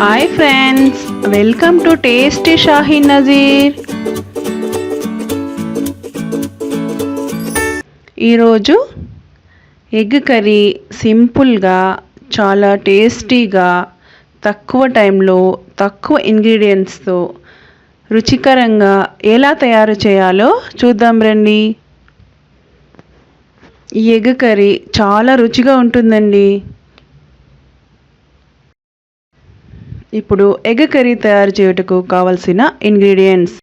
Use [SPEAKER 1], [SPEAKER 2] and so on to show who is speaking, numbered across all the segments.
[SPEAKER 1] Hi friends welcome to tasty Shahi Nazeer ఈరోజు egg curry సింపుల్గా చాలా టేస్టీగా తక్కువ టైంలో తక్కువ ఇంగ్రీడియంట్స్తో రుచికరంగా ఎలా తయారు చేయాలో చూద్దాం రండి. ఈ ఎగ్ కర్రీ చాలా రుచిగా ఉంటుందండి. ఇప్పుడు ఎగ్ కర్రీ తయారు చేయుటకు కావలసిన ఇంగ్రీడియంట్స్.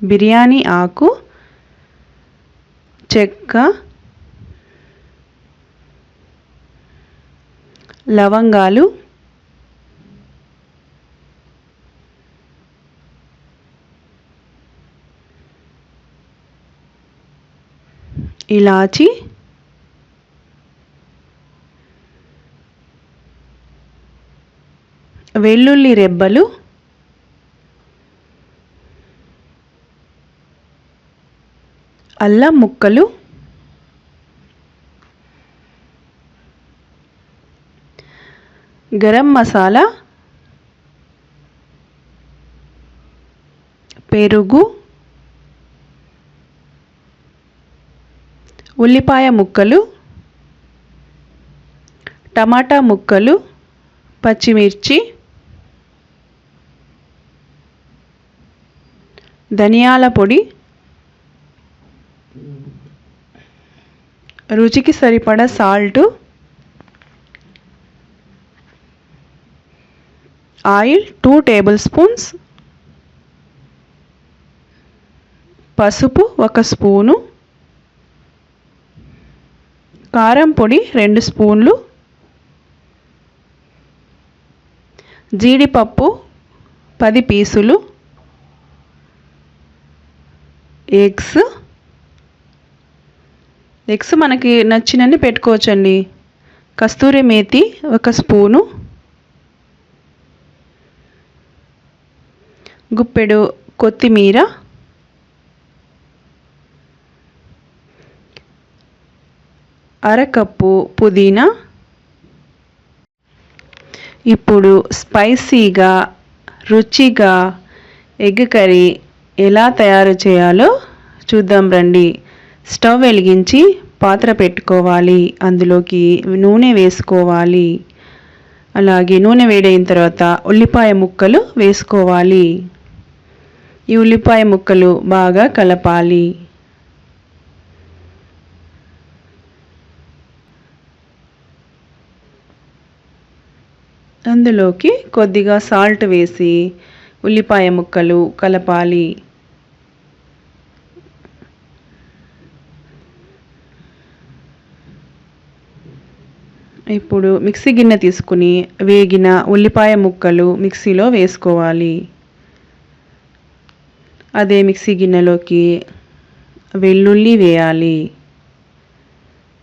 [SPEAKER 1] బిర్యానీ ఆకు చెక్క లవంగాలు ఇలాచి వెల్లుల్లి రెబ్బలు అల్లం ముక్కలు గరం మసాలా పెరుగు ఉల్లిపాయ ముక్కలు టమాటా ముక్కలు పచ్చిమిర్చి ధనియాల పొడి. రుచికి సరిపడ salt oil two tablespoons పసుపు ఒక స్పూను కారం పొడి రెండు స్పూన్లు. జీడిపప్పు పది పీసులు. ఎగ్స్. ఎగ్స్ మనకి నచ్చినన్ని పెట్టుకోవచ్చండి. కస్తూరి మేతి ఒక స్పూను. గుప్పెడు కొత్తిమీర. అరకప్పు పుదీనా. ఇప్పుడు స్పైసీగా రుచిగా ఎగ్ కర్రీ ఎలా తయారు చేయాలో చూద్దాం రండి. స్టవ్ వెలిగించి పాత్ర పెట్టుకోవాలి. అందులోకి నూనె వేసుకోవాలి. అలాగే నూనె వేడైన తర్వాత ఉల్లిపాయ ముక్కలు వేసుకోవాలి. ఈ ఉల్లిపాయ ముక్కలు బాగా కలపాలి. అందులోకి కొద్దిగా సాల్ట్ వేసి ఉల్లిపాయ ముక్కలు కలపాలి. ఇప్పుడు మిక్సీ గిన్నె తీసుకుని వేగిన ఉల్లిపాయ ముక్కలు మిక్సీలో వేసుకోవాలి. అదే మిక్సీ గిన్నెలోకి వెల్లుల్లి వేయాలి.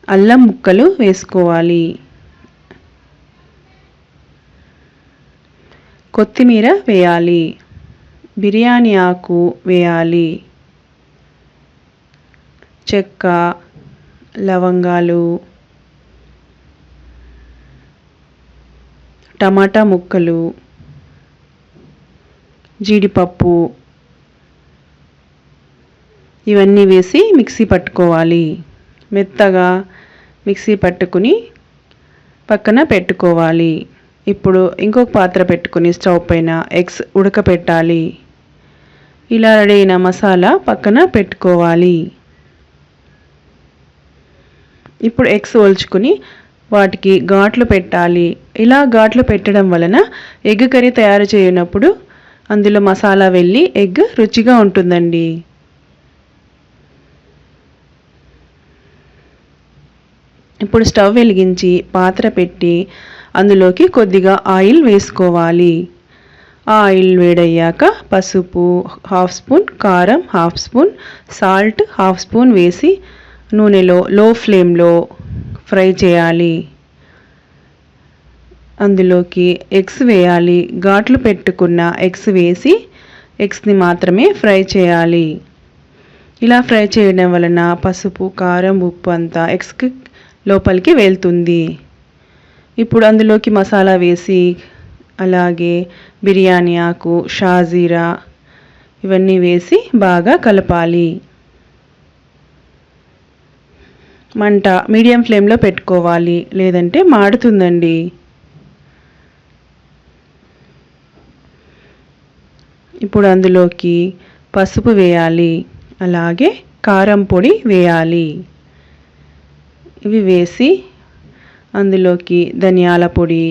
[SPEAKER 1] అల్లం ముక్కలు వేసుకోవాలి. కొత్తిమీర వేయాలి. బిర్యానీ ఆకు వేయాలి. చెక్క లవంగాలు టమాటా ముక్కలు జీడిపప్పు ఇవన్నీ వేసి మిక్సీ పట్టుకోవాలి. మెత్తగా మిక్సీ పట్టుకుని పక్కన పెట్టుకోవాలి. ఇప్పుడు ఇంకొక పాత్ర పెట్టుకుని స్టవ్ పైన ఎగ్స్ ఉడకపెట్టాలి. ఇలా రెడీ అయిన మసాలా పక్కన పెట్టుకోవాలి. ఇప్పుడు ఎగ్స్ ఒల్చుకుని వాటికి ఘాట్లు పెట్టాలి. ఇలా ఘాట్లు పెట్టడం వలన ఎగ్ కర్రీ తయారు చేయనప్పుడు అందులో మసాలా వెళ్ళి ఎగ్ రుచిగా ఉంటుందండి. ఇప్పుడు స్టవ్ వెలిగించి పాత్ర పెట్టి అందులోకి కొద్దిగా ఆయిల్ వేసుకోవాలి. ఆయిల్ వేడయ్యాక పసుపు హాఫ్ స్పూన్ కారం half spoon salt half spoon వేసి నూనెలో లో ఫ్లేమ్లో ఫ్రై చేయాలి. అందులోకి ఎగ్స్ వేయాలి. ఘాట్లు పెట్టుకున్న ఎగ్స్ వేసి ఎగ్స్ని మాత్రమే ఫ్రై చేయాలి. ఇలా ఫ్రై చేయడం వలన పసుపు కారం ఉప్పు అంతా ఎగ్స్కి లోపలికి వెళ్తుంది. ఇప్పుడు అందులోకి మసాలా వేసి అలాగే బిర్యానీ ఆకు షాజీరా ఇవన్నీ వేసి బాగా కలపాలి. మంట మీడియం ఫ్లేమ్లో పెట్టుకోవాలి. లేదంటే మాడుతుందండి. ఇప్పుడు అందులోకి పసుపు వేయాలి. అలాగే కారం పొడి వేయాలి. ఇవి వేసి అందులోకి ధనియాల పొడి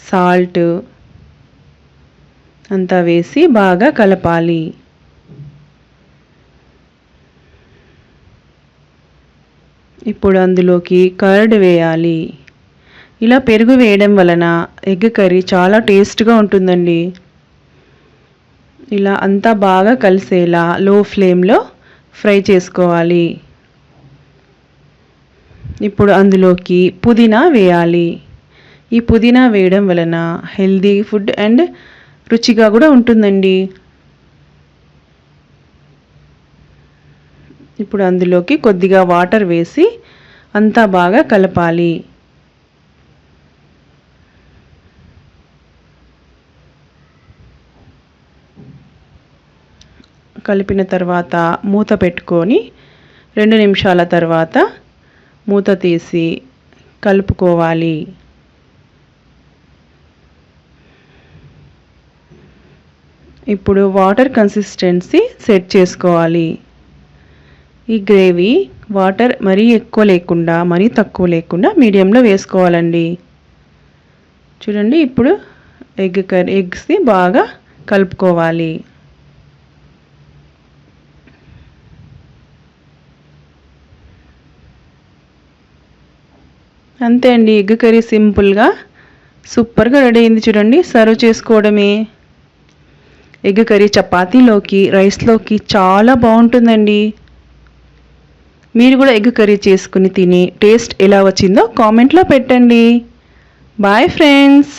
[SPEAKER 1] సాల్ట్ అంతా వేసి బాగా కలపాలి. ఇప్పుడు అందులోకి కర్డ్ వేయాలి. ఇలా పెరుగు వేయడం వలన ఎగ్ కర్రీ చాలా టేస్ట్గా ఉంటుందండి. ఇలా అంతా బాగా కలిసేలా లో ఫ్లేమ్లో ఫ్రై చేసుకోవాలి. ఇప్పుడు అందులోకి పుదీనా వేయాలి. ఈ పుదీనా వేయడం వలన హెల్దీ ఫుడ్ అండ్ రుచిగా కూడా ఉంటుందండి. ఇప్పుడు అందులోకి కొద్దిగా వాటర్ వేసి అంతా బాగా కలపాలి. కలిపిన తర్వాత మూత పెట్టుకొని రెండు నిమిషాల తర్వాత మూత తీసి కలుపుకోవాలి. ఇప్పుడు వాటర్ కన్సిస్టెన్సీ సెట్ చేసుకోవాలి. ఈ గ్రేవీ వాటర్ మరీ ఎక్కువ లేకుండా మరీ తక్కువ లేకుండా మీడియంలో వేసుకోవాలండి. చూడండి ఇప్పుడు ఎగ్ కర్రీ ఎగ్స్ని బాగా కలుపుకోవాలి. అంతే అండి ఎగ్ కర్రీ సింపుల్గా. సూపర్గా రెడీ అయింది చూడండి సర్వ్ చేసుకోవడమే. ఎగ్ కర్రీ చపాతీలోకి రైస్లోకి చాలా బాగుంటుందండి. మీరు కూడా ఎగ్ కర్రీ చేసుకుని తిని టేస్ట్ ఎలా వచ్చిందో కామెంట్లో పెట్టండి. Bye friends.